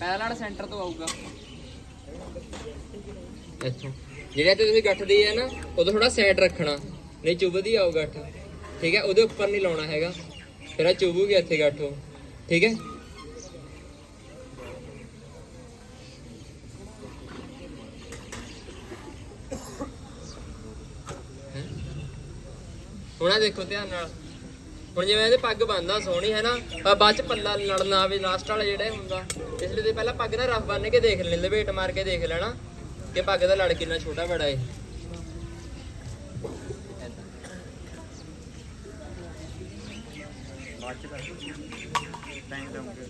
ਪਹਿਲਾ ਸੈਂਟਰ ਤੋਂ ਆਊਗਾ। ਇੱਥੋਂ। ਜਿਹੜਾ ਤੇ ਤੁਸੀਂ ਗੱਠ ਦੀ ਹੈ ਨਾ, ਉਦੋਂ ਥੋੜਾ ਸਾਈਡ ਰੱਖਣਾ। ਨਹੀਂ ਚੁੱਭਦੀ ਆਓ ਗੱਠ। ਠੀਕ ਹੈ? ਉਹਦੇ ਉੱਪਰ ਨਹੀਂ ਲਾਉਣਾ ਹੈਗਾ। ਫਿਰ ਆ ਚੁੱਭੂਗੀ ਇੱਥੇ ਗੱਠ ਠੀਕ ਹੈ? ਹੈਂ? ਹੁਣ ਦੇਖੋ ਧਿਆਨ ਨਾਲ। ਹੁਣ ਜਿਵੇਂ ਇਹਦੇ ਪੱਗ ਬੰਨਦਾ ਸੋਹਣੀ, ਹੈ ਨਾ? ਬਾਅਦ ਚ ਪੱਲਾ ਲੜਨਾ ਆਵੇ ਲਾਸਟ ਵਾਲਾ ਜਿਹੜਾ ਹੁੰਦਾ। ਇਸ ਲਈ ਤੇ ਪਹਿਲਾਂ ਪੱਗ ਨਾ ਰਫ ਬੰਨ ਕੇ ਦੇਖ ਲੈਣੇ ਲਪੇਟ ਮਾਰ ਕੇ ਦੇਖ ਲੈਣਾ ਕਿ ਪੱਗ ਦਾ ਲੜ ਕਿੰਨਾ ਛੋਟਾ ਬੜਾ ਏ। ਬਾਅਦ ਚ ਕਰ ਟਾਈਮ ਦਊਂਗੇ